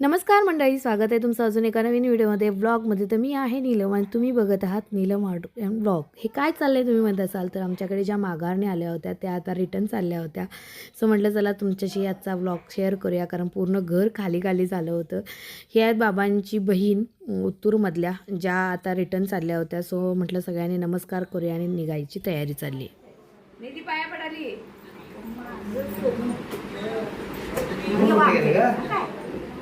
नमस्कार मंडळी स्वागत आहे तुमचं अजून एका नवीन व्हिडिओमध्ये. ब्लॉगमध्ये तर मी आहे नीलम आणि तुम्ही बघत आहात नीलम आर्ट ब्लॉग हे काय चाललं आहे तुम्ही म्हणत असाल तर आमच्याकडे ज्या माघारने आल्या होत्या त्या आता रिटर्न चालल्या होत्या. सो म्हटलं चला तुमच्याशी आजचा ब्लॉग शेअर करूया कारण पूर्ण घर खाली खाली झालं होतं. हे आहेत बाबांची बहीण उत्तूरमधल्या ज्या आता रिटर्न चालल्या होत्या. सो म्हटलं सगळ्यांनी नमस्कार करूया आणि निघायची तयारी चालली. निधी पाया पडाली.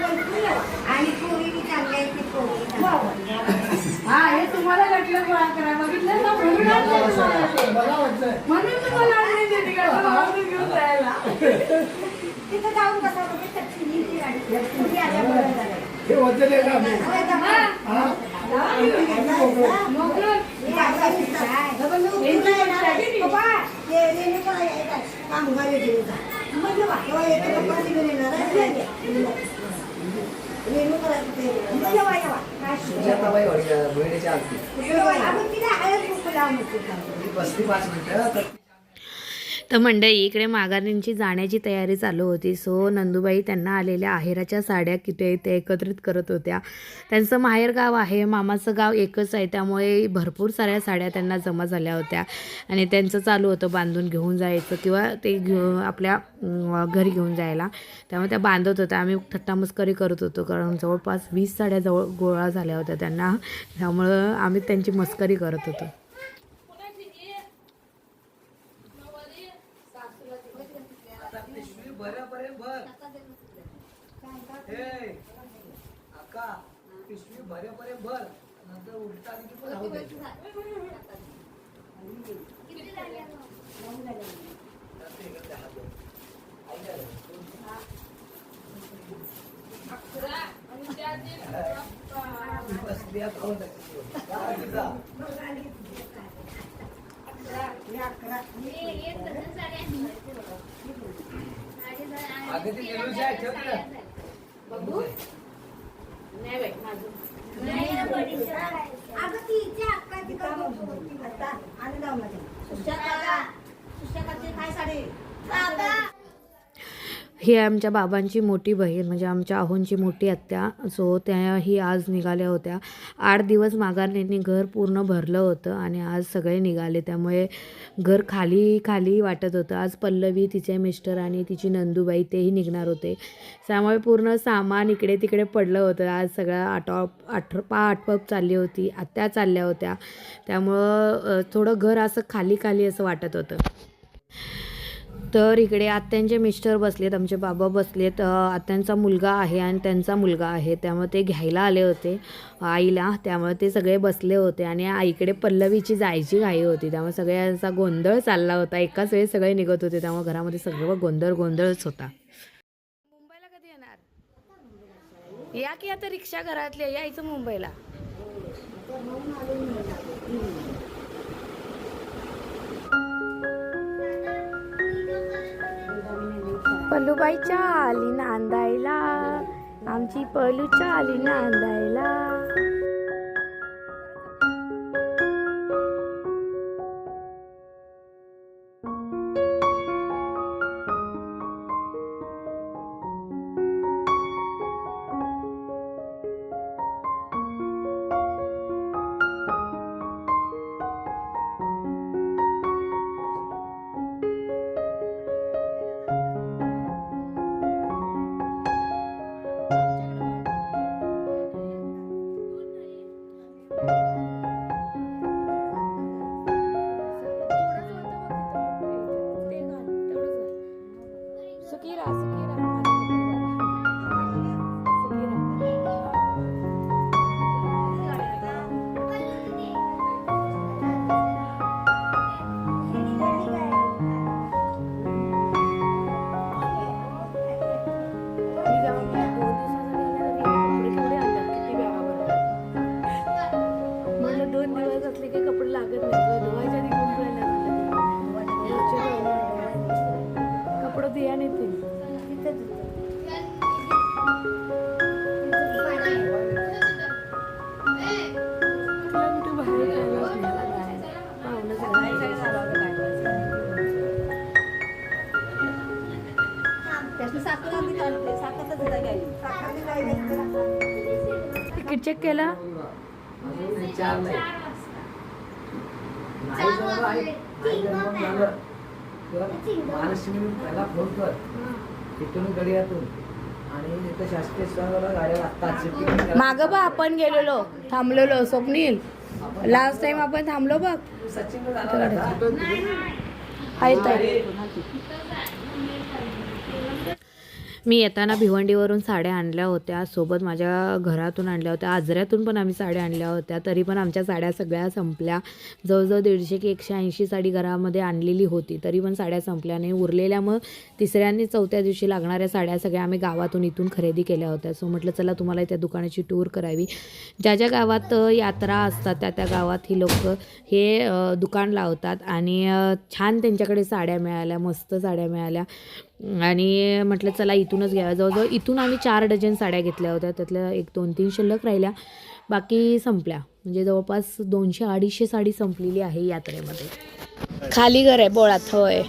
आणि पोरी चांगल्या हा हे तुम्हाला वाटलं गोळा करा बघितलं ना म्हणून आणलं तुम्हाला ते. मला वाटलं म्हणून तुम्हाला आणले ते तिकडं गावातून घेऊन जायला तिथं जाऊन बसा म्हणजे टॅक्सी नीची गाडी पोरी आल्या बरं झालं. हे होतं ते का मी? अरे दमा. हा? मोकळं. हे आता दिसतं. डबल लोक पुन्हा येणार. पप्पा, ते रेणुका येतात. कामगार येतात. मग जेव्हा तेव्हा येते पप्पा तिकडे येणार आहे. रेणुका तिथे येते. मग जेव्हा येवा. काय सुजाताबाई बहिणीची आरती. आपण तिला हळद कुंकू लावून होतो. ती बसली पाच मिनिटं तर मंडळी इकडे माघारींची जाण्याची तयारी चालू होती. सो नंदुबाई त्यांना आलेल्या आहेराच्या साड्या किती ते एकत्रित करत होत्या. त्यांचं माहेर गाव आहे मामाचं गाव एकच आहे. त्यामुळे भरपूर साऱ्या साड्या त्यांना जमा झाल्या होत्या. आणि त्यांचं चालू होतं बांधून घेऊन जायचं किंवा ते घेऊ आपल्या घरी घेऊन जायला. त्यामुळे त्या बांधत होत्या. आम्ही थट्टामस्करी करत होतो कारण जवळपास वीस साड्या जवळ गोळा झाल्या होत्या त्यांना. त्यामुळं आम्ही त्यांची मस्करी करत होतो आता पिशवी भर भरे भर हे अक्का भरे नंतर उलटा आली की राहू दे. जाते इकडे हात धुवून. ऐका रे. ती बसली आहे, खाऊन टाकते. जा, आधी जा. अगं ती गेलोची आहे, ठेव तिकडं. अगं ती इथे अक्का तिकडे होती आता. आणि जाऊ सुशांत, काय साडी? ही आमच्या बाबांची मोठी बहीण म्हणजे आमच्या आहोंची मोठी आत्या सो त्या ही आज निघाल्या होत्या. आठ दिवस माघारणींनी घर पूर्ण भरलं होतं आणि आज सगळे निघाले. त्यामुळे घर खाली खाली वाटत होतं. आज पल्लवी तिचे मिस्टर आणि तिची नंदूबाई तेही निघणार होते. त्यामुळे पूर्ण सामान इकडे तिकडे पडलं होतं. आज सगळं आटॉप आठपा आटपप चालली होती. आत्या चालल्या होत्या. त्यामुळं थोडं घर असं खाली खाली असं वाटत होतं. तर इकडे आत्यांचे मिस्टर बसलेत आमचे बाबा बसलेत. आत्यांचा मुलगा आहे आणि त्यांचा मुलगा आहे. त्यामुळे ते घ्यायला आले होते आईला. त्यामुळे ते सगळे बसले होते आणि आईकडे पल्लवीची जायची घाई होती. त्यामुळे सगळ्यांचा गोंधळ चालला होता. एकाच वेळेस सगळे निघत होते. त्यामुळे घरामध्ये सगळं गोंधळ गोंधळच होता. मुंबईला कधी येणार? या की आता रिक्षा घरातली यायचं मुंबईला. पल्लूबाईच्या आली नांदायला आमची पलूच्या आली नांदायला चार नाही झालं. तर महालक्ष्मी फोन कर. तिथून गडियातून. आणि तिथं शासकीय स्थळाला गाड्या लागतात. मागं बा आपण गेलेलो. थांबलेलो स्वप्नील. लास्ट टाइम आपण थांबलो बघ. सचिन आहेत. मी येताना भिवंडीवरून साड्या आणल्या होत्या सोबत माझ्या घरातून आणल्या होत्या आजऱ्यातून पण आम्ही साड्या आणल्या होत्या तरी पण आमच्या साड्या सगळ्या संपल्या. जवळजवळ दीडशे की एकशे ऐंशी साडी घरामध्ये आणलेली होती तरी पण साड्या संपल्या नाही. उरलेल्या मग तिसऱ्या आणि चौथ्या दिवशी लागणाऱ्या साड्या सगळ्या आम्ही गावातून इथून खरेदी केल्या होत्या. सो म्हटलं चला तुम्हाला त्या दुकानाची टूर करावी. ज्या ज्या गावात यात्रा असतात त्या त्या गावात ही लोक हे दुकान लावतात आणि छान त्यांच्याकडे साड्या मिळाल्या मस्त साड्या मिळाल्या. आणि म्हटलं चला इथूनच घ्याव्या जवळजवळ इथून आम्ही चार डझन साड्या घेतल्या होत्या. त्यातल्या एक दोन तीन शिल्लक राहिल्या. बाकी संपल्या. म्हणजे जवळपास दोनशे अडीचशे साडी संपलेली आहे यात्रेमध्ये. खाली घर आहे बोळात होय.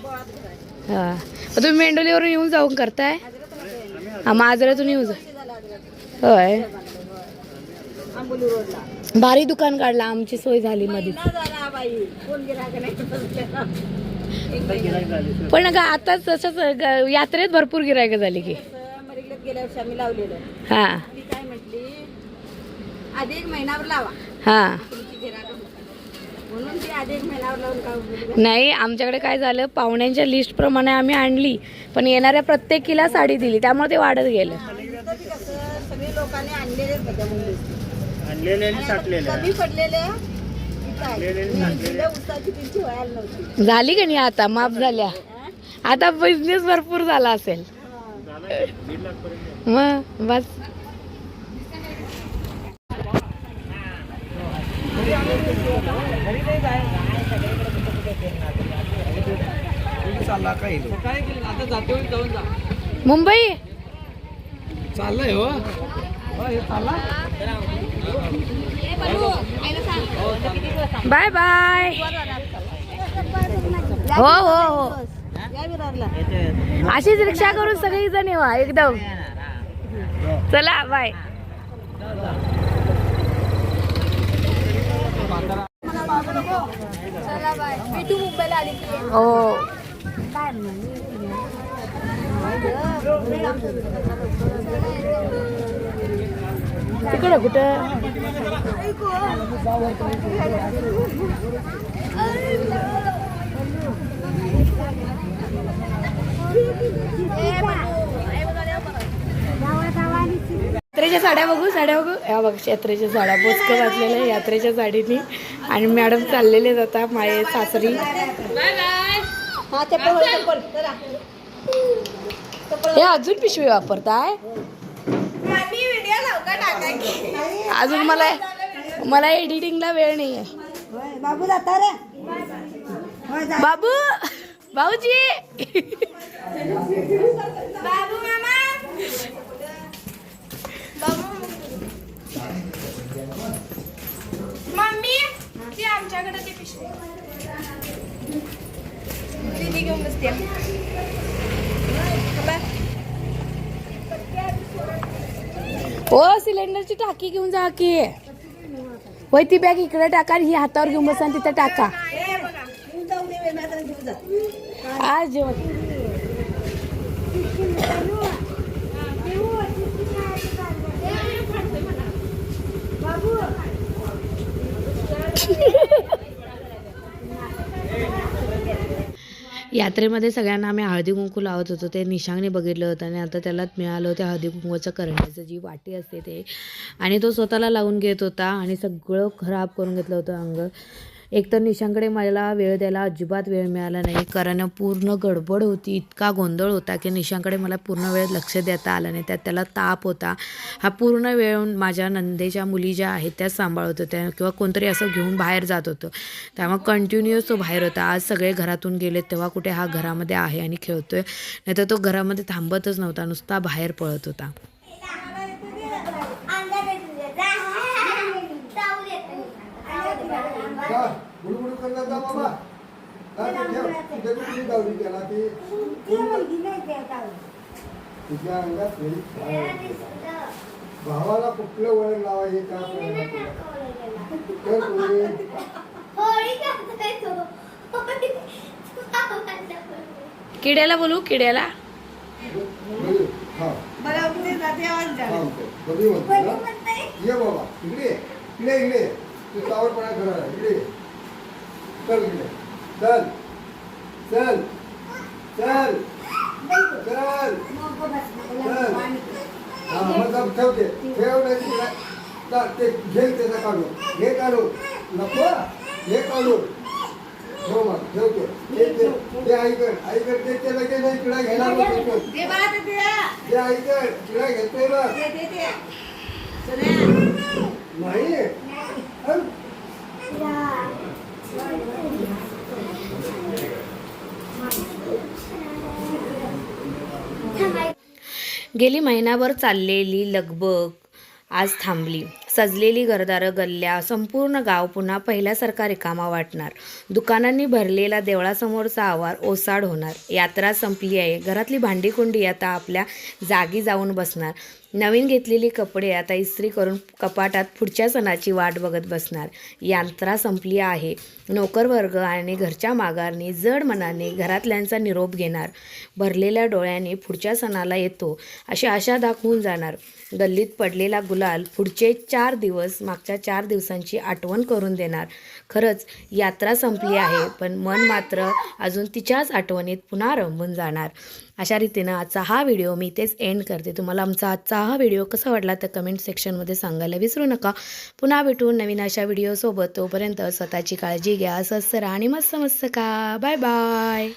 हां. तुम्ही मेंडोलीवरून येऊन जाऊन करताय? हां माजरातून येऊन जा. होय. भारी दुकान काढला आमची सोय झाली मध्ये पण ग आता तसंच ग- यात्रेत भरपूर गिरायक झाली की. गेल्या वर्षी आम्ही लावलेलं. हा. ती काय म्हटली आधी एक महिनाभर लावा. हा. तुमची गिराकं होतात. म्हणून ती आधी एक महिनाभर लावून काय उपयोग? नाही आमच्याकडे काय झालं पाहुण्यांच्या लिस्ट प्रमाणे आम्ही आणली पण येणाऱ्या प्रत्येकीला साडी दिली त्यामुळे ते वाढत गेलं. कसं सगळे लोकांनी आणलेले आणलेले आणि साठलेले. कमी पडलेले झाली का नाही आता? माफ झाल्या. आता बिझनेस भरपूर झाला असेल. दीड लाख पर्यंत मग बस. चालला काय काय केलं आता जातो जाऊन जा मुंबई? चाललंय हो हो, हे चालला. Bye bye. हो हो हो. अशीच रिक्षा करून सगळी जण येवा एकदम. चला बाय. हो. काय तिकडे कुठं? यात्रेच्या साड्या बघू साड्या बघू. या बघ यात्रेच्या साड्या. बोचकं आहे यात्रेच्या साडीनी. आणि मॅडम चाललेले जाता माये सासरी. हा. हे अजून पिशवी वापरताय? अजून मला मला एडिटिंगला वेळ नाही आहे बाबू जाता रे. होय, जा. बाबू भाऊजी. मम्मी ती आमच्याकडे ती पिशवी. दीदी घेऊन बसते. हो सिलेंडरची टाकी घेऊन जा की. होय ती बॅग इकडे टाका आणि ही हातावर घेऊन बसा आणि तिथं टाका. आज जेवण. यात्रेमध्ये सगळ्यांना आम्ही हळदी कुंकू लावत होतो. ते निशांगने बघितलं होतं आणि आता त्याला मिळालं होतं हळदी कुंकूचं करण्याचं जी वाटी असते ते. आणि तो स्वतःला लावून घेत होता आणि सगळं खराब करून घेतलं होतं अंग. एक तर निशांकडे मला वेळ द्यायला अजिबात वेळ मिळाला नाही कारण पूर्ण गडबड होती इतका गोंधळ होता की निशांकडे मला पूर्ण वेळ लक्ष देता आलं नाही. त्यात त्याला ताप होता. हा पूर्ण वेळ माझ्या नंदेच्या मुली ज्या आहेत त्या सांभाळत होत्या किंवा कोणतरी असं घेऊन बाहेर जात होतं. त्यामुळे कंटिन्युअस तो बाहेर होता. आज सगळे घरातून गेले तेव्हा कुठे हा घरामध्ये आहे आणि खेळतोय. नाही तर तो घरामध्ये थांबतच नव्हता नुसता बाहेर पळत होता जा, गुडगुड करत जा बाबा जा ते ठेव. तुझ्या कुठली गावली त्याला ते अंगात. भावाला कुठलं वळण का तुला. तर कोणी किड्याला बोलू किड्याला. हा कुठे जाते आवाज झाला. हा. ये बाबा इकडे. इकडे इकडे. तू सावरपणा करा इकडे. चल इकडे चल चल चल चल नको बस, मला चल. पाणी. हा मग जाऊन ठेवते ठेव नाही तिला चा- ते घे त्याचा काढून घे काढून नको घे काढून ठेव मग ठेवते ते ते ते ऐकड ऐकड ते त्याला ते नाही तिला घेणार नाही तो. दे बाळा ते दे. ते ऐकड तिला घेतोय बघ दे, दे, दे. सोन्या. नाही हं? गेली महिनाभर चाललेली लगबग आज थांबली. सजलेली घरदारं गल्ल्या संपूर्ण गाव पुन्हा पहिल्यासारखा रिकामा वाटणार. दुकानांनी भरलेला देवळासमोरचा आवार ओसाड होणार. यात्रा संपली आहे. घरातली भांडीकुंडी आता आपल्या जागी जाऊन बसणार. नवीन घेतलेली कपडे आता इस्त्री करून कपाटात पुढच्या सणाची वाट बघत बसणार. यात्रा संपली आहे. नोकरवर्ग आणि घरच्या माघारनी जड मनाने घरातल्यांचा निरोप घेणार. भरलेल्या डोळ्यांनी पुढच्या सणाला येतो. अशी आशा दाखवून जाणार. गल्लीत पडलेला गुलाल पुढचे चार दिवस मागच्या चार दिवसांची आठवण करून देणार. खरंच यात्रा संपली आहे पण मन मात्र अजून तिच्याच आठवणीत पुन्हा रंबून जाणार. अशा रीतीनं आजचा हा व्हिडिओ मी इथेच एंड करते. तुम्हाला आमचा आजचा हा व्हिडिओ कसा वाटला तर कमेंट सेक्शनमध्ये सांगायला विसरू नका. पुन्हा भेटून नवीन अशा व्हिडिओसोबत तोपर्यंत स्वतःची काळजी घ्या स्वस्त राहा आणि मस्त मस्त का बाय बाय